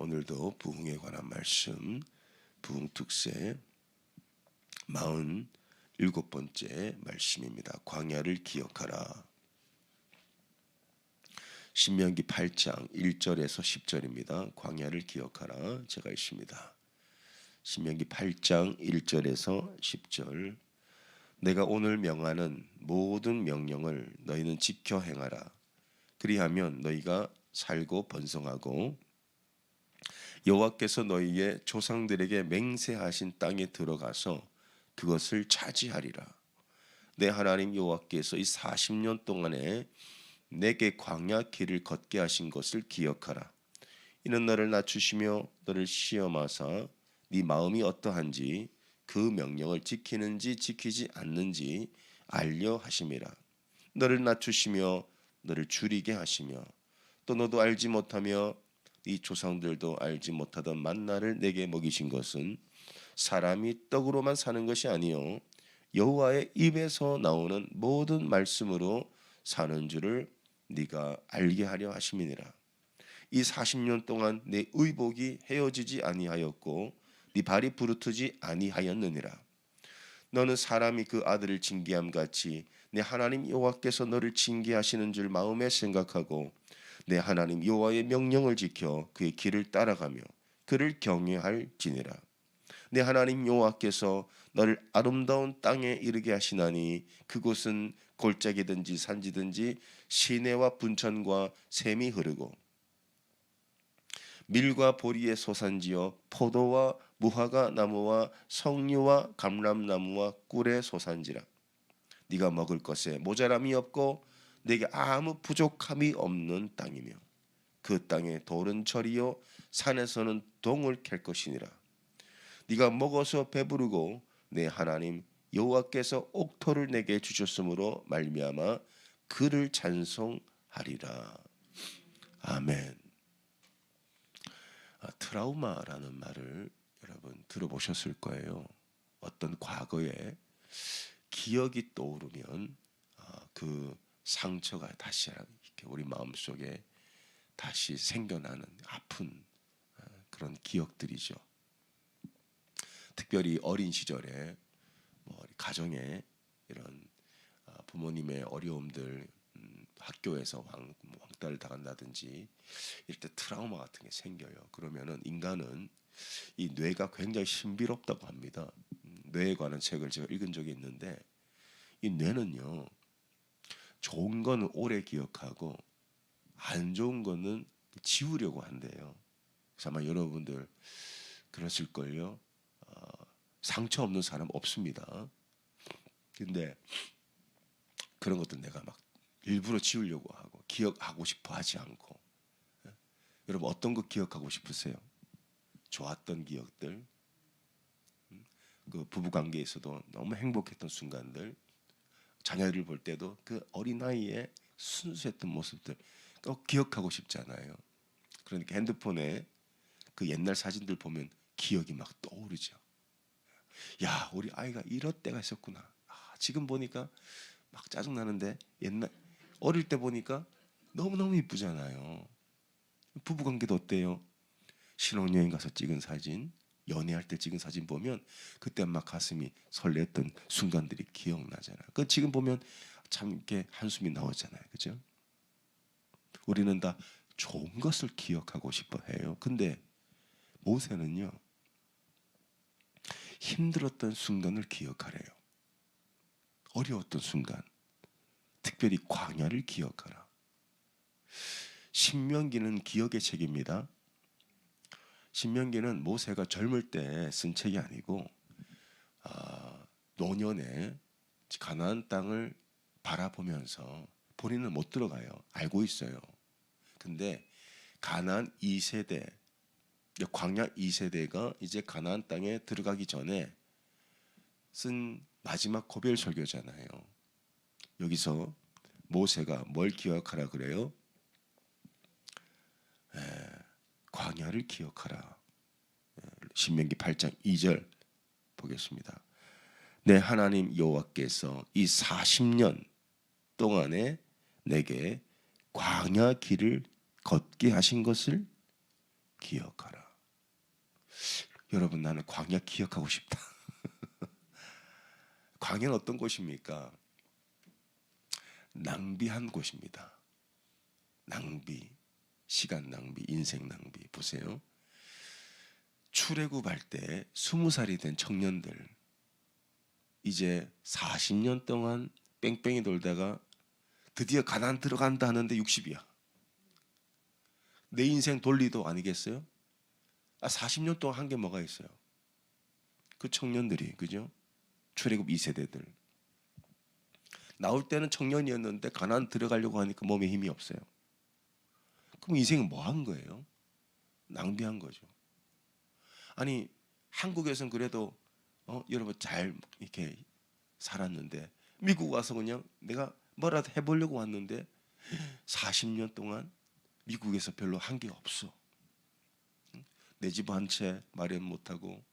오늘도 부흥에 관한 말씀 부흥 특세 47번째 말씀입니다. 광야를 기억하라. 신명기 8장 1절에서 10절입니다. 광야를 기억하라. 제가 읽습니다. 신명기 8장 1절에서 10절 내가 오늘 명하는 모든 명령을 너희는 지켜 행하라. 그리하면 너희가 살고 번성하고 여호와께서 너희의 조상들에게 맹세하신 땅에 들어가서 그것을 차지하리라. 내 하나님 여호와께서 이 40년 동안에 내게 광야 길을 걷게 하신 것을 기억하라. 이는 너를 낮추시며 너를 시험하사 네 마음이 어떠한지 그 명령을 지키는지 지키지 않는지 알려 하심이라. 너를 낮추시며 너를 줄이게 하시며 또 너도 알지 못하며 이 조상들도 알지 못하던 만나를 내게 먹이신 것은 사람이 떡으로만 사는 것이 아니요 여호와의 입에서 나오는 모든 말씀으로 사는 줄을 네가 알게 하려 하심이니라. 이 40년 동안 내 의복이 헤어지지 아니하였고 네 발이 부르트지 아니하였느니라. 너는 사람이 그 아들을 징계함 같이 내 하나님 여호와께서 너를 징계하시는 줄 마음에 생각하고 내 하나님 여호와의 명령을 지켜 그의 길을 따라가며 그를 경외할지니라. 내 하나님 여호와께서 너를 아름다운 땅에 이르게 하시나니 그곳은 골짜기든지 산지든지 시내와 분천과 샘이 흐르고 밀과 보리의 소산지요 포도와 무화과 나무와 석류와 감람나무와 꿀의 소산지라 네가 먹을 것에 모자람이 없고 내게 아무 부족함이 없는 땅이며 그 땅에 돌은 철이요 산에서는 동을 캘 것이니라 네가 먹어서 배부르고 내 하나님 여호와께서 옥토를 내게 주셨으므로 말미암아 그를 찬송하리라 아멘. 아, 트라우마라는 말을 여러분 들어보셨을 거예요. 어떤 과거에 기억이 떠오르면 아, 그 상처가 다시 이렇게 우리 마음 속에 다시 생겨나는 아픈 아, 그런 기억들이죠. 특별히 어린 시절에 뭐 가정에 이런 아, 부모님의 어려움들 음, 학교에서 왕, 뭐 왕따를 당한다든지 이럴 때 트라우마 같은 게 생겨요. 그러면은 인간은 이 뇌가 굉장히 신비롭다고 합니다. 음, 뇌에 관한 책을 제가 읽은 적이 있는데 이 뇌는요 좋은 거는 오래 기억하고 안 좋은 거는 지우려고 한대요. 아마 여러분들 그랬을 걸요. 어, 상처 없는 사람 없습니다. 근데 그런 것들 내가 막 일부러 지우려고 하고 기억하고 싶어 하지 않고 예? 여러분 어떤 거 기억하고 싶으세요? 좋았던 기억들, 음? 그 부부 관계에서도 너무 행복했던 순간들, 자녀를 볼 때도 그 어린 나이에 순수했던 모습들 꼭 기억하고 싶잖아요. 그러니까 핸드폰에 그 옛날 사진들 보면 기억이 막 떠오르죠. 야, 우리 아이가 이럴 때가 있었구나. 아, 지금 보니까 막 짜증 나는데 옛날 어릴 때 보니까 너무 너무 이쁘잖아요. 부부 관계도 어때요? 신혼여행 가서 찍은 사진, 연애할 때 찍은 사진 보면 그때 막 가슴이 설렜던 순간들이 기억나잖아요. 그 지금 보면 참 이렇게 한숨이 나오잖아요. 그죠? 우리는 다 좋은 것을 기억하고 싶어 해요. 근데 모세는요. 힘들었던 순간을 기억하래요. 어려웠던 순간, 특별히 광야를 기억하라. 신명기는 기억의 책입니다. 신명기는 모세가 젊을 때 쓴 책이 아니고 아, 노년에 가나안 땅을 바라보면서 본인은 못 들어가요. 알고 있어요. 근데 가나안 2세대 광야 2세대가 이제 가나안 땅에 들어가기 전에 쓴 마지막 고별 설교잖아요. 여기서 모세가 뭘 기억하라 그래요? 에, 광야를 기억하라. 신명기 8장 2절 보겠습니다. 내 하나님 여호와께서 이 40년 동안에 내게 광야 길을 걷게 하신 것을 기억하라. 여러분 나는 광야 기억하고 싶다. 광야는 어떤 곳입니까? 낭비한 곳입니다. 낭비, 시간 낭비, 인생 낭비. 보세요. 출애굽할 때 스무 살이 된 청년들 이제 40년 동안 뺑뺑이 돌다가 드디어 가난 들어간다 하는데 60이야. 내 인생 돌리도 아니겠어요? 아 40년 동안 한 게 뭐가 있어요? 그 청년들이 그죠? 출애굽 2세대들 나올 때는 청년이었는데 가난 들어가려고 하니까 몸에 힘이 없어요. 그럼 인생은 뭐한 거예요? 낭비한 거죠. 아니 한국에서는 그래도 어, 여러분 잘 이렇게 살았는데 미국 와서 그냥 내가 뭐라도 해보려고 왔는데 40년 동안 미국에서 별로 한 게 없어. 내 집 한 채 마련 못하고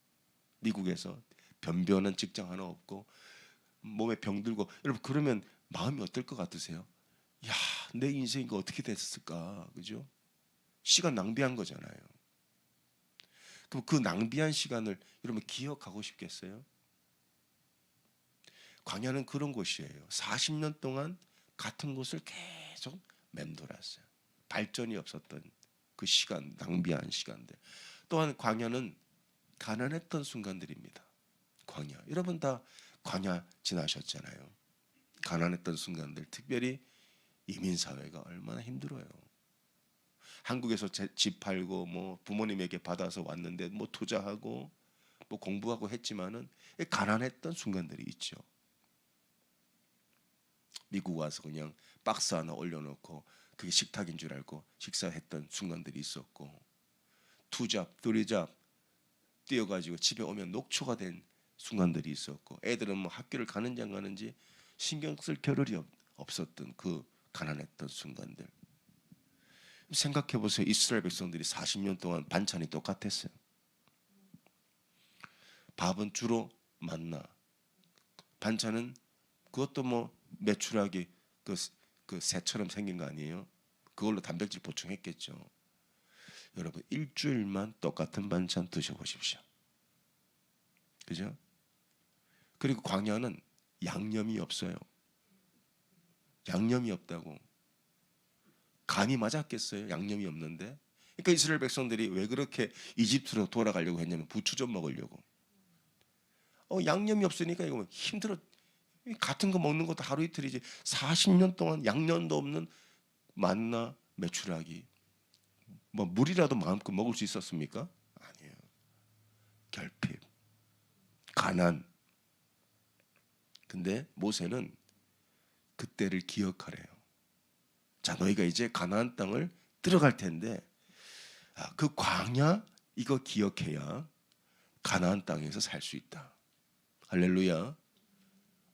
미국에서 변변한 직장 하나 없고 몸에 병 들고 여러분 그러면 마음이 어떨 것 같으세요? 야, 내 인생 이거 어떻게 됐을까? 그죠? 시간 낭비한 거잖아요. 그럼 그 낭비한 시간을 여러분 기억하고 싶겠어요? 광야는 그런 곳이에요. 40년 동안 같은 곳을 계속 맴돌았어요. 발전이 없었던 그 시간, 낭비한 시간들. 또한 광야는 가난했던 순간들입니다. 광야. 여러분 다 광야 지나셨잖아요. 가난했던 순간들, 특별히 이민 사회가 얼마나 힘들어요. 한국에서 제- 집 팔고 뭐 부모님에게 받아서 왔는데 뭐 투자하고 뭐 공부하고 했지만은 가난했던 순간들이 있죠. 미국 와서 그냥 박스 하나 올려놓고 그게 식탁인 줄 알고 식사했던 순간들이 있었고 투잡, 쓰리잡 뛰어가지고 집에 오면 녹초가 된 순간들이 있었고 애들은 뭐 학교를 가는지 안 가는지 신경 쓸 겨를이 없- 없었던 그 가난했던 순간들. 생각해 보세요. 이스라엘 백성들이 40년 동안 반찬이 똑같았어요. 밥은 주로 만나. 반찬은 그것도 뭐 메추라기 그, 그 새처럼 생긴 거 아니에요? 그걸로 단백질 보충했겠죠. 여러분 일주일만 똑같은 반찬 드셔보십시오. 그죠? 그리고 광야는 양념이 없어요. 양념이 없다고. 간이 맞았겠어요? 양념이 없는데. 그러니까 이스라엘 백성들이 왜 그렇게 이집트로 돌아가려고 했냐면 부추 좀 먹으려고. 어 양념이 없으니까 이거 힘들어. 같은 거 먹는 것도 하루 이틀이지. 40년 동안 양념도 없는 만나 메추라기. 뭐 물이라도 마음껏 먹을 수 있었습니까? 아니에요. 결핍. 가난. 근데 모세는 그때를 기억하래요. 자, 너희가 이제 가나안 땅을 들어갈 텐데 아, 그 광야 이거 기억해야 가나안 땅에서 살 수 있다. 할렐루야.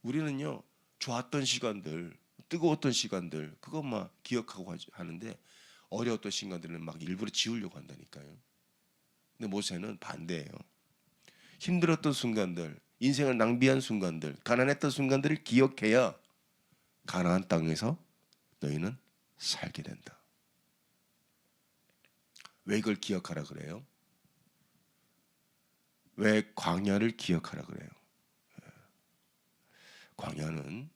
우리는요 좋았던 시간들, 뜨거웠던 시간들 그것만 기억하고 하는데 어려웠던 시간들은 막 일부러 지우려고 한다니까요. 근데 모세는 반대예요. 힘들었던 순간들, 인생을 낭비한 순간들, 가난했던 순간들을 기억해야 가나안 땅에서 너희는 살게 된다. 왜 이걸 기억하라 그래요? 왜 광야를 기억하라 그래요? 예. 광야는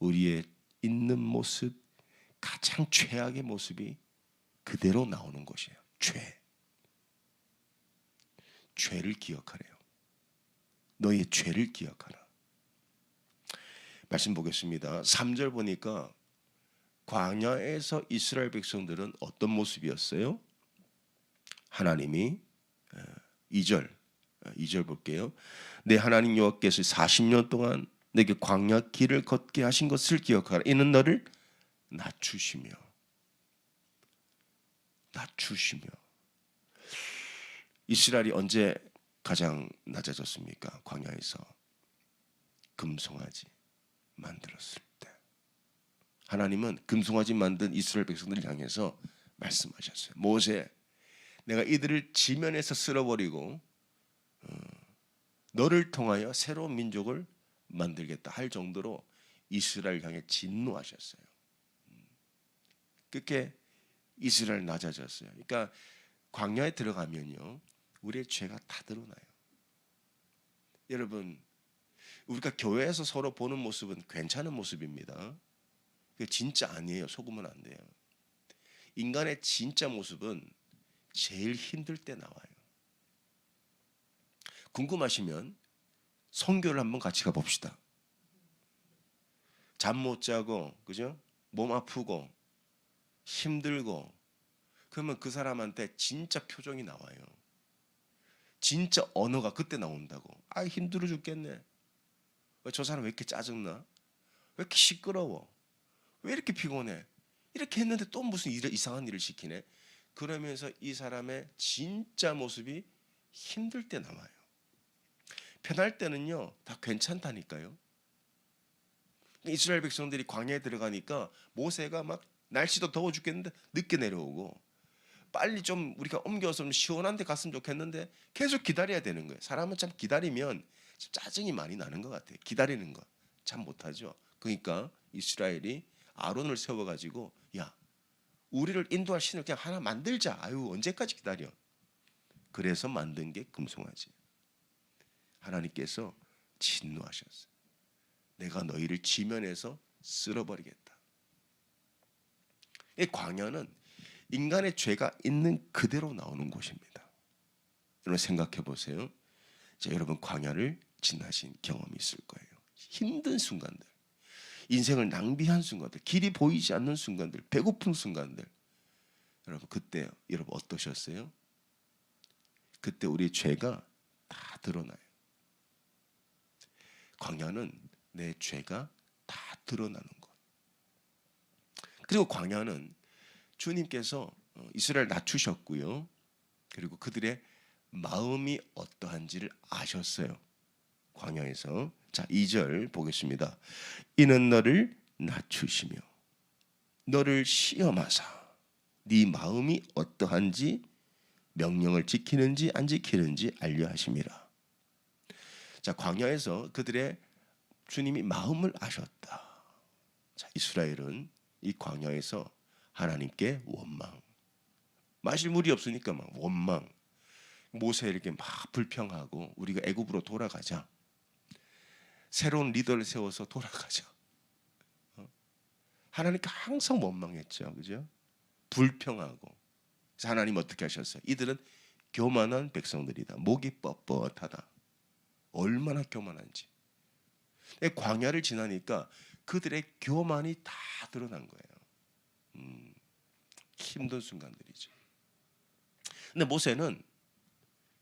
우리의 있는 모습, 가장 최악의 모습이 그대로 나오는 것이에요. 죄. 죄를 기억하래요. 너희의 죄를 기억하라. 말씀 보겠습니다. 3절 보니까 광야에서 이스라엘 백성들은 어떤 모습이었어요? 하나님이 2절 2절 볼게요. 내 하나님 여호와께서 40년 동안 내게 광야 길을 걷게 하신 것을 기억하라. 이는 너를 낮추시며 낮추시며 이스라엘이 언제 가장 낮아졌습니까? 광야에서 금송아지 만들었을 때 하나님은 금송아지 만든 이스라엘 백성들을 향해서 말씀하셨어요. 모세, 내가 이들을 지면에서 쓸어버리고 어, 너를 통하여 새로운 민족을 만들겠다 할 정도로 이스라엘 향해 진노하셨어요. 음. 그렇게 이스라엘 낮아졌어요. 그러니까 광야에 들어가면요. 우리의 죄가 다 드러나요. 여러분, 우리가 교회에서 서로 보는 모습은 괜찮은 모습입니다. 그 진짜 아니에요. 속으면 안 돼요. 인간의 진짜 모습은 제일 힘들 때 나와요. 궁금하시면 성교를 한번 같이 가봅시다. 잠 못 자고, 그죠? 몸 아프고, 힘들고, 그러면 그 사람한테 진짜 표정이 나와요. 진짜 언어가 그때 나온다고. 아, 힘들어 죽겠네. 왜저 사람 왜 이렇게 짜증나? 왜 이렇게 시끄러워? 왜 이렇게 피곤해? 이렇게 했는데 또 무슨 일, 이상한 일을 시키네. 그러면서 이 사람의 진짜 모습이 힘들 때 나와요. 편할 때는요 다 괜찮다니까요. 이스라엘 백성들이 광야에 들어가니까 모세가 막 날씨도 더워 죽겠는데 늦게 내려오고 빨리 좀 우리가 옮겨서 좀 시원한 데 갔으면 좋겠는데 계속 기다려야 되는 거예요. 사람은 참 기다리면 짜증이 많이 나는 것 같아요. 기다리는 거 참 못하죠. 그러니까 이스라엘이 아론을 세워가지고 야 우리를 인도할 신을 그냥 하나 만들자. 아유 언제까지 기다려? 그래서 만든 게 금송아지. 하나님께서 진노하셨어요. 내가 너희를 지면에서 쓸어버리겠다. 이 광야는 인간의 죄가 있는 그대로 나오는 곳입니다. 여러분 생각해 보세요. 자, 여러분 광야를 지나신 경험이 있을 거예요. 힘든 순간들, 인생을 낭비한 순간들, 길이 보이지 않는 순간들, 배고픈 순간들. 여러분 그때 여러분 어떠셨어요? 그때 우리 죄가 다 드러나요. 광야는 내 죄가 다 드러나는 것. 그리고 광야는 주님께서 어, 이스라엘 낮추셨고요. 그리고 그들의 마음이 어떠한지를 아셨어요. 광야에서 자 2절 보겠습니다. 이는 너를 낮추시며 너를 시험하사 네 마음이 어떠한지 명령을 지키는지 안 지키는지 알려 하심이라. 자 광야에서 그들의 주님이 마음을 아셨다. 자 이스라엘은 이 광야에서 하나님께 원망. 마실 물이 없으니까 막 원망. 모세에게 막 불평하고 우리가 애굽으로 돌아가자. 새로운 리더를 세워서 돌아가자. 어? 하나님께 항상 원망했죠. 그죠? 불평하고. 그래서 하나님 어떻게 하셨어요? 이들은 교만한 백성들이다. 목이 뻣뻣하다. 얼마나 교만한지. 광야를 지나니까 그들의 교만이 다 드러난 거예요. 음, 힘든 순간들이죠. 근데 모세는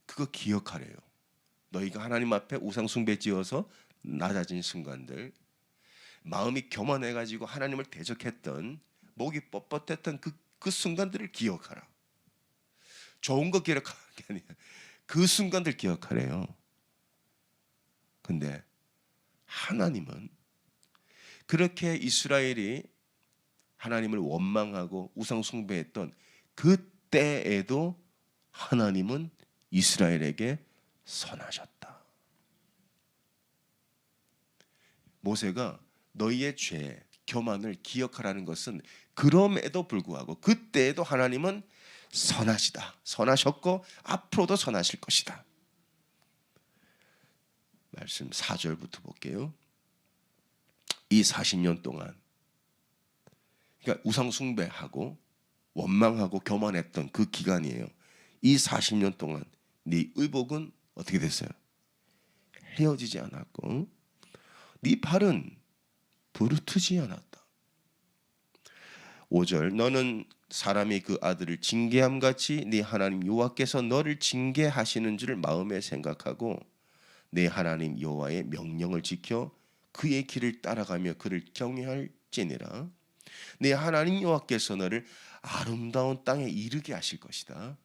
그거 기억하래요. 너희가 하나님 앞에 우상 숭배 지어서 낮아진 순간들, 마음이 교만해 가지고 하나님을 대적했던 목이 뻣뻣했던 그, 그 순간들을 기억하라. 좋은 거 기억하는 게 아니야. 그 순간들 기억하래요. 근데 하나님은 그렇게 이스라엘이 하나님을 원망하고 우상 숭배했던 그때에도 하나님은 이스라엘에게 선하셨다. 모세가 너희의 죄, 교만을 기억하라는 것은 그럼에도 불구하고 그때에도 하나님은 선하시다. 선하셨고 앞으로도 선하실 것이다. 말씀 4절부터 볼게요. 이 40년 동안 그러니까 우상 숭배하고 원망하고 교만했던 그 기간이에요. 이 40년 동안 네 의복은 어떻게 됐어요? 헤어지지 않았고 네 발은 부르트지 않았다. 5절 너는 사람이 그 아들을 징계함 같이 네 하나님 여호와께서 너를 징계하시는 줄을 마음에 생각하고 내 하나님 여호와의 명령을 지켜 그의 길을 따라가며 그를 경외할지니라. 내 하나님 여호와께서 너를 아름다운 땅에 이르게 하실 것이다.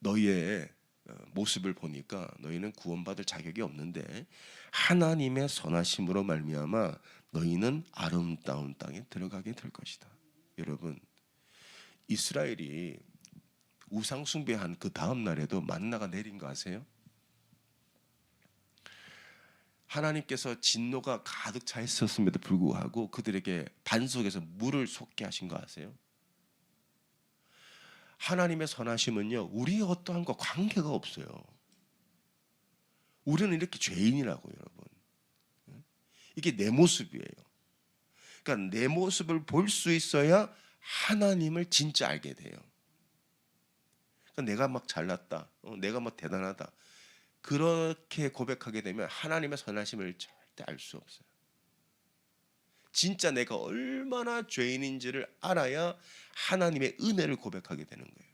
너희의 어, 모습을 보니까 너희는 구원받을 자격이 없는데 하나님의 선하심으로 말미암아 너희는 아름다운 땅에 들어가게 될 것이다. 여러분 이스라엘이 우상 숭배한 그 다음 날에도 만나가 내린 거 아세요? 하나님께서 진노가 가득 차 있었음에도 불구하고 그들에게 반석에서 물을 솟게 하신 거 아세요? 하나님의 선하심은요 우리의 어떠한과 관계가 없어요. 우리는 이렇게 죄인이라고 여러분. 이게 내 모습이에요. 그러니까 내 모습을 볼 수 있어야 하나님을 진짜 알게 돼요. 그러니까 내가 막 잘났다, 어, 내가 막 대단하다. 그렇게 고백하게 되면 하나님의 선하심을 절대 알 수 없어요. 진짜 내가 얼마나 죄인인지를 알아야 하나님의 은혜를 고백하게 되는 거예요.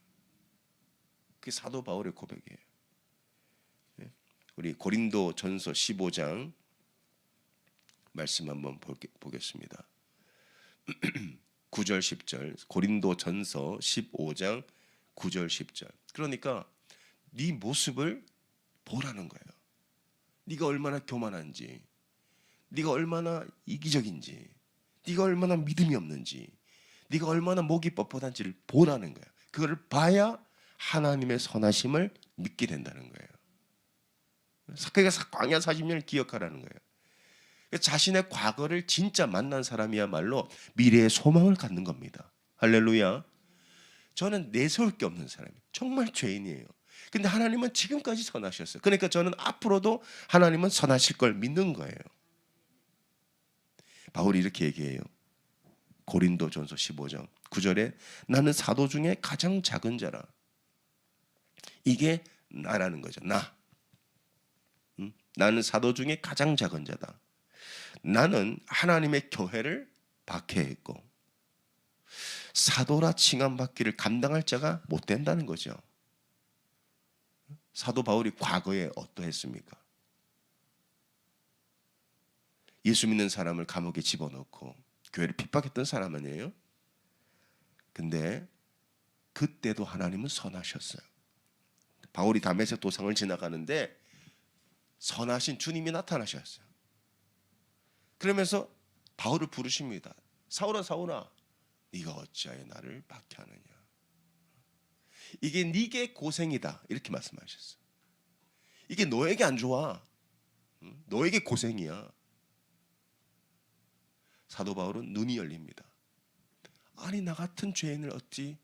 그게 사도 바울의 고백이에요. 예? 우리 고린도 전서 15장 말씀 한번 볼게- 보겠습니다. 9절 10절 고린도 전서 15장 9절 10절 그러니까 네 모습을 보라는 거예요. 네가 얼마나 교만한지, 네가 얼마나 이기적인지, 네가 얼마나 믿음이 없는지, 네가 얼마나 목이 뻣뻣한지를 보라는 거예요. 그걸 봐야 하나님의 선하심을 믿게 된다는 거예요. 그러니까 광야 40년을 기억하라는 거예요. 그러니까 자신의 과거를 진짜 만난 사람이야말로 미래의 소망을 갖는 겁니다. 할렐루야. 저는 내세울 게 없는 사람이에요. 정말 죄인이에요. 근데 하나님은 지금까지 선하셨어요. 그러니까 저는 앞으로도 하나님은 선하실 걸 믿는 거예요. 바울이 이렇게 얘기해요. 고린도 전서 15장 9절에 나는 사도 중에 가장 작은 자라. 이게 나라는 거죠. 나. 음? 나는 사도 중에 가장 작은 자다. 나는 하나님의 교회를 박해했고 사도라 칭함받기를 감당할 자가 못 된다는 거죠. 사도 바울이 과거에 어떠했습니까? 예수 믿는 사람을 감옥에 집어넣고 교회를 핍박했던 사람 아니에요? 근데 그때도 하나님은 선하셨어요. 바울이 다메섹 도상을 지나가는데 선하신 주님이 나타나셨어요. 그러면서 바울을 부르십니다. 사울아 사울아 네가 어찌하여 나를 박해하느냐. 이게 네게 고생이다 이렇게 말씀하셨어요. 이게 너에게 안 좋아. 응? 너에게 고생이야. 사도 바울은 눈이 열립니다. 아니 나 같은 죄인을 어찌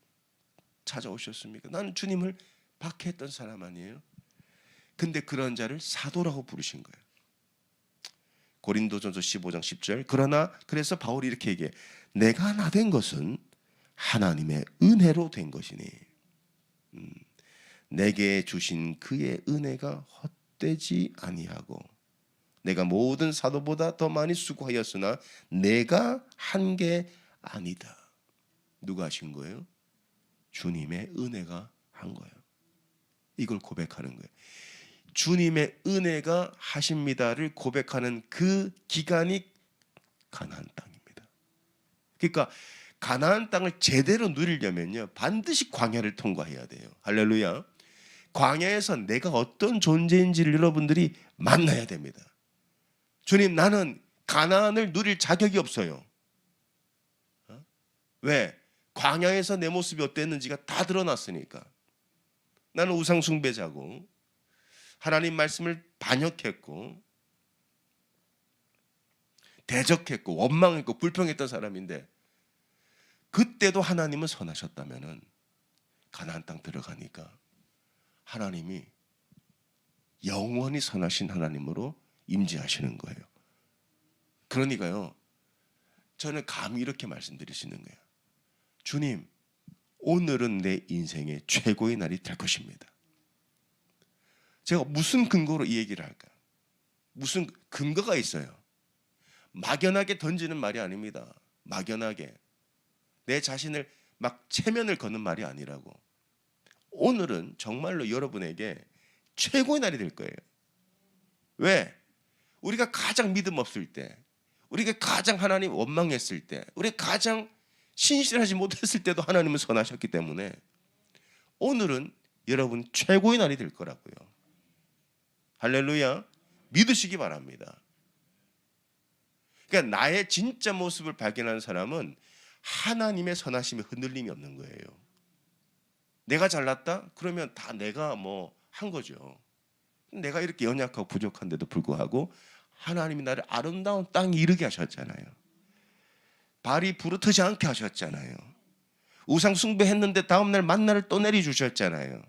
찾아오셨습니까? 나는 주님을 박해했던 사람 아니에요. 근데 그런 자를 사도라고 부르신 거예요. 고린도전서 15장 10절. 그러나 그래서 바울이 이렇게 얘기해. 내가 나 된 것은 하나님의 은혜로 된 것이니. 음, 내게 주신 그의 은혜가 헛되지 아니하고 내가 모든 사도보다 더 많이 수고하였으나 내가 한 게 아니다. 누가 하신 거예요? 주님의 은혜가 한 거예요. 이걸 고백하는 거예요. 주님의 은혜가 하십니다를 고백하는 그 기간이 가나안 땅입니다. 그러니까 가나안 땅을 제대로 누리려면요 반드시 광야를 통과해야 돼요. 할렐루야. 광야에서 내가 어떤 존재인지를 여러분들이 만나야 됩니다. 주님 나는 가나안을 누릴 자격이 없어요. 어? 왜? 광야에서 내 모습이 어땠는지가 다 드러났으니까. 나는 우상 숭배자고 하나님 말씀을 반역했고 대적했고 원망했고 불평했던 사람인데 그때도 하나님은 선하셨다면은 가나안 땅 들어가니까 하나님이 영원히 선하신 하나님으로 임재하시는 거예요. 그러니까요. 저는 감히 이렇게 말씀드릴 수 있는 거예요. 주님, 오늘은 내 인생의 최고의 날이 될 것입니다. 제가 무슨 근거로 이 얘기를 할까? 무슨 근거가 있어요? 막연하게 던지는 말이 아닙니다. 막연하게 내 자신을 막 체면을 거는 말이 아니라고. 오늘은 정말로 여러분에게 최고의 날이 될 거예요. 왜? 우리가 가장 믿음 없을 때, 우리가 가장 하나님 원망했을 때, 우리가 가장 신실하지 못했을 때도 하나님은 선하셨기 때문에 오늘은 여러분 최고의 날이 될 거라고요. 할렐루야. 믿으시기 바랍니다. 그러니까 나의 진짜 모습을 발견하는 사람은 하나님의 선하심에 흔들림이 없는 거예요. 내가 잘났다? 그러면 다 내가 뭐 한 거죠. 내가 이렇게 연약하고 부족한데도 불구하고 하나님이 나를 아름다운 땅에 이르게 하셨잖아요. 발이 부르트지 않게 하셨잖아요. 우상 숭배했는데 다음 날 만나를 또 내려 주셨잖아요.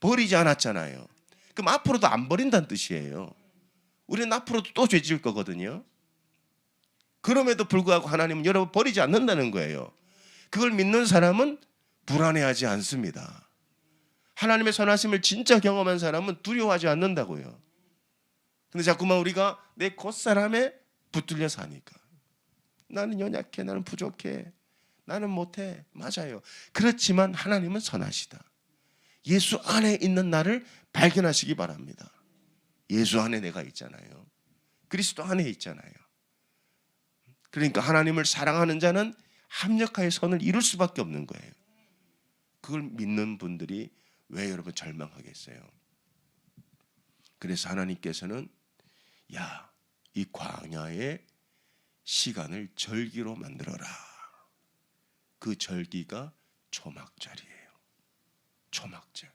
버리지 않았잖아요. 그럼 앞으로도 안 버린다는 뜻이에요. 우리는 앞으로도 또 죄질 거거든요. 그럼에도 불구하고 하나님은 여러분 버리지 않는다는 거예요. 그걸 믿는 사람은 불안해하지 않습니다. 하나님의 선하심을 진짜 경험한 사람은 두려워하지 않는다고요. 근데 자꾸만 우리가 내 겉사람에 붙들려 사니까 나는 연약해, 나는 부족해, 나는 못해. 맞아요. 그렇지만 하나님은 선하시다. 예수 안에 있는 나를 발견하시기 바랍니다. 예수 안에 내가 있잖아요. 그리스도 안에 있잖아요. 그러니까 하나님을 사랑하는 자는 합력하여 선을 이룰 수밖에 없는 거예요. 그걸 믿는 분들이 왜 여러분 절망하겠어요? 그래서 하나님께서는 야, 이 광야의 시간을 절기로 만들어라. 그 절기가 초막절이에요. 초막절.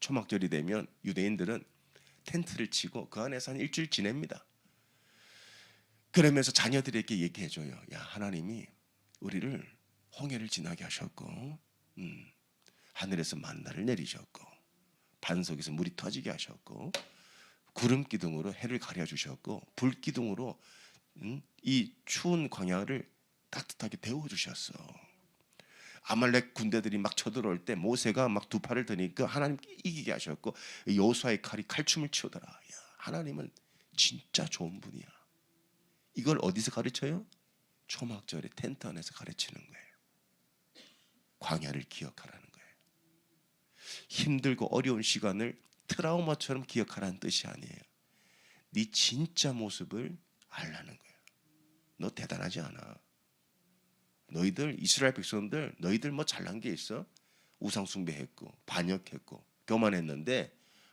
초막절이 되면 유대인들은 텐트를 치고 그 안에서 한 일주일 지냅니다. 그러면서 자녀들에게 얘기해 줘요. 야 하나님이 우리를 홍해를 지나게 하셨고, 음, 하늘에서 만나를 내리셨고, 반석에서 물이 터지게 하셨고, 구름 기둥으로 해를 가려 주셨고, 불 기둥으로 음, 이 추운 광야를 따뜻하게 데워 주셨어. 아말렉 군대들이 막 쳐들어올 때 모세가 막 두 팔을 드니까 하나님 이기게 하셨고 여호수아의 칼이 칼춤을 추더라. 야, 하나님은 진짜 좋은 분이야. 이걸 어디서 가르쳐요? 초막절에 텐트 안에서 가르치는 거예요. 광야를 기억하라는 거예요. 힘들고 어려운 시간을 트라우마처럼 기억하라는 뜻이 아니에요. 네 진짜 모습을 알라는 거예요. 너 대단하지 않아. 너희들 이스라엘 백성들 너희들 뭐 잘난 게 있어? 우상 숭배했고 반역했고 교만했는데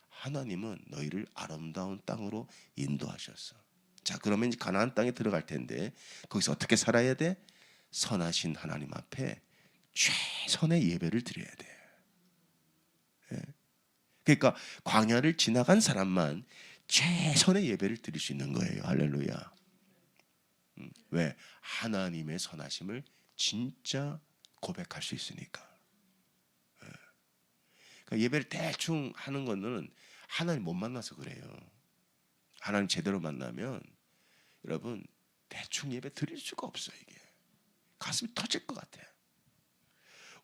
하나님은 너희를 아름다운 땅으로 인도하셨어. 자, 그러면 이제 가나안 땅에 들어갈 텐데 거기서 어떻게 살아야 돼? 선하신 하나님 앞에 최선의 예배를 드려야 돼. 예. 그러니까 광야를 지나간 사람만 최선의 예배를 드릴 수 있는 거예요. 할렐루야. 음, 왜 하나님의 선하심을 진짜 고백할 수 있으니까. 예. 그러니까 예배를 대충 하는 거는 하나님 못 만나서 그래요. 하나님 제대로 만나면 여러분 대충 예배 드릴 수가 없어요 이게 가슴이 터질 것 같아.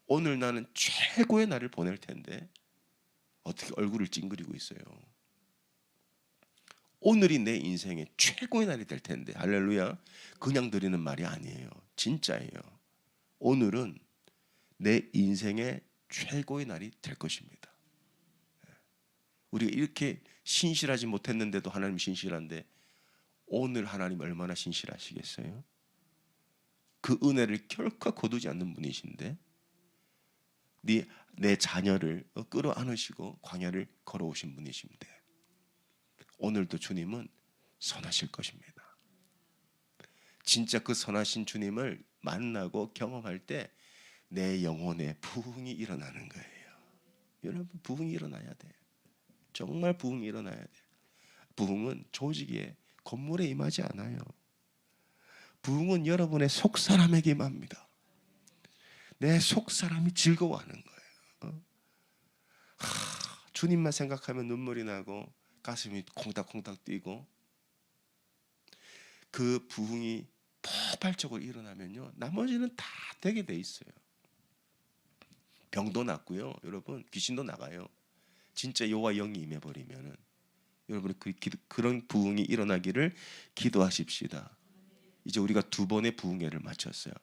오늘 나는 최고의 날을 보낼 텐데 어떻게 얼굴을 찡그리고 있어요. 오늘이 내 인생의 최고의 날이 될 텐데 할렐루야. 그냥 드리는 말이 아니에요. 진짜예요. 오늘은 내 인생의 최고의 날이 될 것입니다. 우리가 이렇게 신실하지 못했는데도 하나님 신실한데 오늘 하나님 얼마나 신실하시겠어요? 그 은혜를 결코 거두지 않는 분이신데 네, 내 자녀를 끌어안으시고 광야를 걸어오신 분이신데 오늘도 주님은 선하실 것입니다. 진짜 그 선하신 주님을 만나고 경험할 때 내 영혼에 부흥이 일어나는 거예요. 여러분 부흥이 일어나야 돼. 정말 부흥이 일어나야 돼. 부흥은 조직에 건물에 임하지 않아요. 부흥은 여러분의 속 사람에게 임합니다. 내 속 사람이 즐거워하는? 하, 주님만 생각하면 눈물이 나고 가슴이 콩닥콩닥 뛰고 그 부흥이 폭발적으로 일어나면요 나머지는 다 되게 돼 있어요. 병도 낫고요, 여러분 귀신도 나가요. 진짜 여호와 영이 임해 버리면은 여러분 그 그런 부흥이 일어나기를 기도하십시다. 이제 우리가 두 번의 부흥회를 마쳤어요.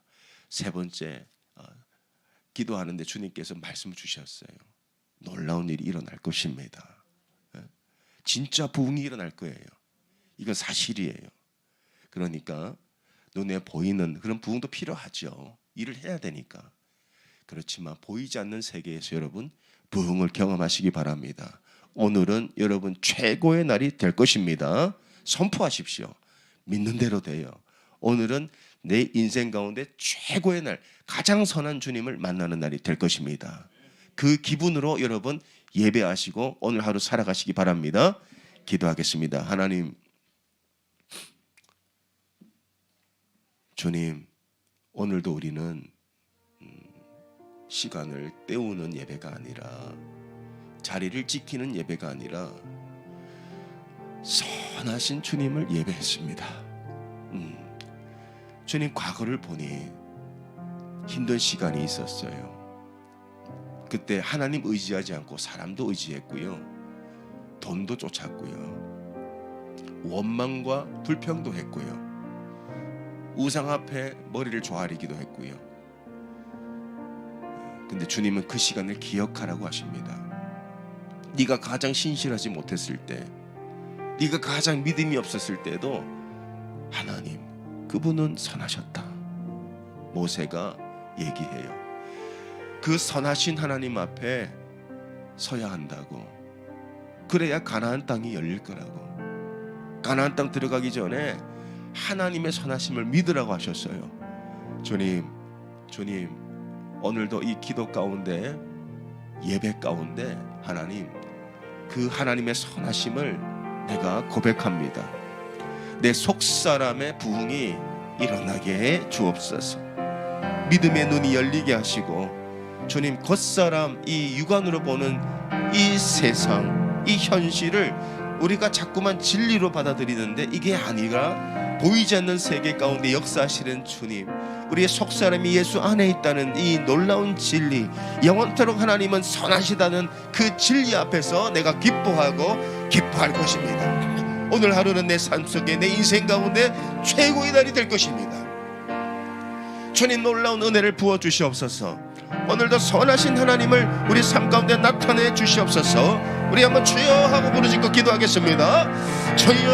세 번째 어, 기도하는데 주님께서 말씀을 주셨어요. 놀라운 일이 일어날 것입니다. 진짜 부흥이 일어날 거예요. 이건 사실이에요. 그러니까 눈에 보이는 그런 부흥도 필요하죠. 일을 해야 되니까. 그렇지만 보이지 않는 세계에서 여러분 부흥을 경험하시기 바랍니다. 오늘은 여러분 최고의 날이 될 것입니다. 선포하십시오. 믿는 대로 돼요. 오늘은 내 인생 가운데 최고의 날, 가장 선한 주님을 만나는 날이 될 것입니다. 그 기분으로 여러분 예배하시고 오늘 하루 살아가시기 바랍니다. 기도하겠습니다. 하나님, 주님, 오늘도 우리는 음, 시간을 때우는 예배가 아니라 자리를 지키는 예배가 아니라 선하신 주님을 예배했습니다. 음, 주님 과거를 보니 힘든 시간이 있었어요. 그때 하나님 의지하지 않고 사람도 의지했고요. 돈도 쫓았고요. 원망과 불평도 했고요. 우상 앞에 머리를 조아리기도 했고요. 근데 주님은 그 시간을 기억하라고 하십니다. 네가 가장 신실하지 못했을 때, 네가 가장 믿음이 없었을 때도 하나님 그분은 선하셨다. 모세가 얘기해요. 그 선하신 하나님 앞에 서야 한다고. 그래야 가나안 땅이 열릴 거라고. 가나안 땅 들어가기 전에 하나님의 선하심을 믿으라고 하셨어요. 주님, 주님, 오늘도 이 기도 가운데 예배 가운데 하나님 그 하나님의 선하심을 내가 고백합니다. 내 속사람의 부흥이 일어나게 해 주옵소서. 믿음의 눈이 열리게 하시고 주님 겉사람 이 육안으로 보는 이 세상 이 현실을 우리가 자꾸만 진리로 받아들이는데 이게 아니라 보이지 않는 세계 가운데 역사하시는 주님 우리의 속사람이 예수 안에 있다는 이 놀라운 진리 영원토록 하나님은 선하시다는 그 진리 앞에서 내가 기뻐하고 기뻐할 것입니다 오늘 하루는 내 삶 속에 내 인생 가운데 최고의 날이 될 것입니다 주님 놀라운 은혜를 부어 주시옵소서. 오늘도 선하신 하나님을 우리 삶 가운데 나타내 주시옵소서. 우리 한번 주여 하고 부르짖고 기도하겠습니다. 주여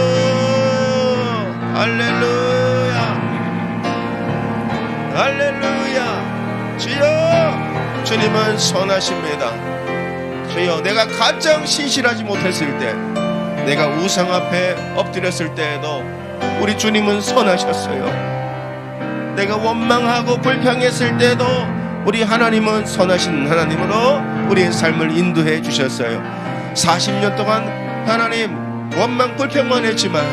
할렐루야 할렐루야 주여 주님은 선하십니다. 주여 내가 가장 신실하지 못했을 때 내가 우상 앞에 엎드렸을 때에도 우리 주님은 선하셨어요. 내가 원망하고 불평했을 때도 우리 하나님은 선하신 하나님으로 우리의 삶을 인도해 주셨어요. 40년 동안 하나님 원망 불평만 했지만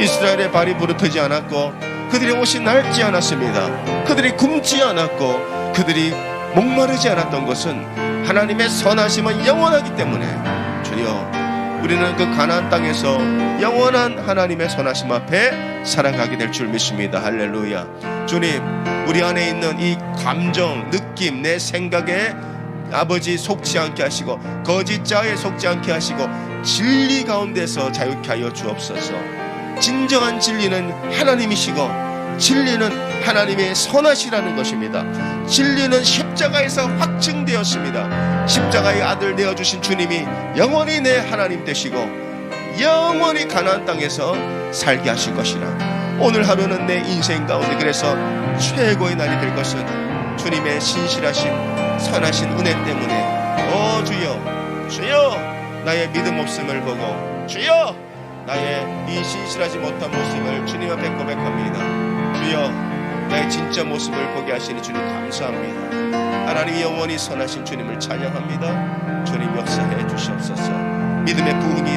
이스라엘의 발이 부르트지 않았고 그들의 옷이 낡지 않았습니다. 그들이 굶지 않았고 그들이 목마르지 않았던 것은 하나님의 선하심은 영원하기 때문에 주여 우리는 그 가나안 땅에서 영원한 하나님의 선하심 앞에 살아가게 될 줄 믿습니다. 할렐루야. 주님, 우리 안에 있는 이 감정, 느낌, 내 생각에 아버지 속지 않게 하시고 거짓 자에 속지 않게 하시고 진리 가운데서 자유케 하여 주옵소서. 진정한 진리는 하나님이시고 진리는 하나님의 선하시라는 것입니다. 진리는 십자가에서 확증되었습니다. 십자가의 아들 되어 주신 주님이 영원히 내 하나님 되시고 영원히 가나안 땅에서 살게 하실 것이라. 오늘 하루는 내 인생 가운데 그래서 최고의 날이 될 것은 주님의 신실하심, 선하신 은혜 때문에 어 주여, 주여 나의 믿음 없음을 보고 주여 나의 이 신실하지 못한 모습을 주님 앞에 고백합니다. 주여 나의 진짜 모습을 보게 하시니 주님 감사합니다. 하나님 영원히 선하신 주님을 찬양합니다. 주님 역사해 주시옵소서. 믿음의 부흥이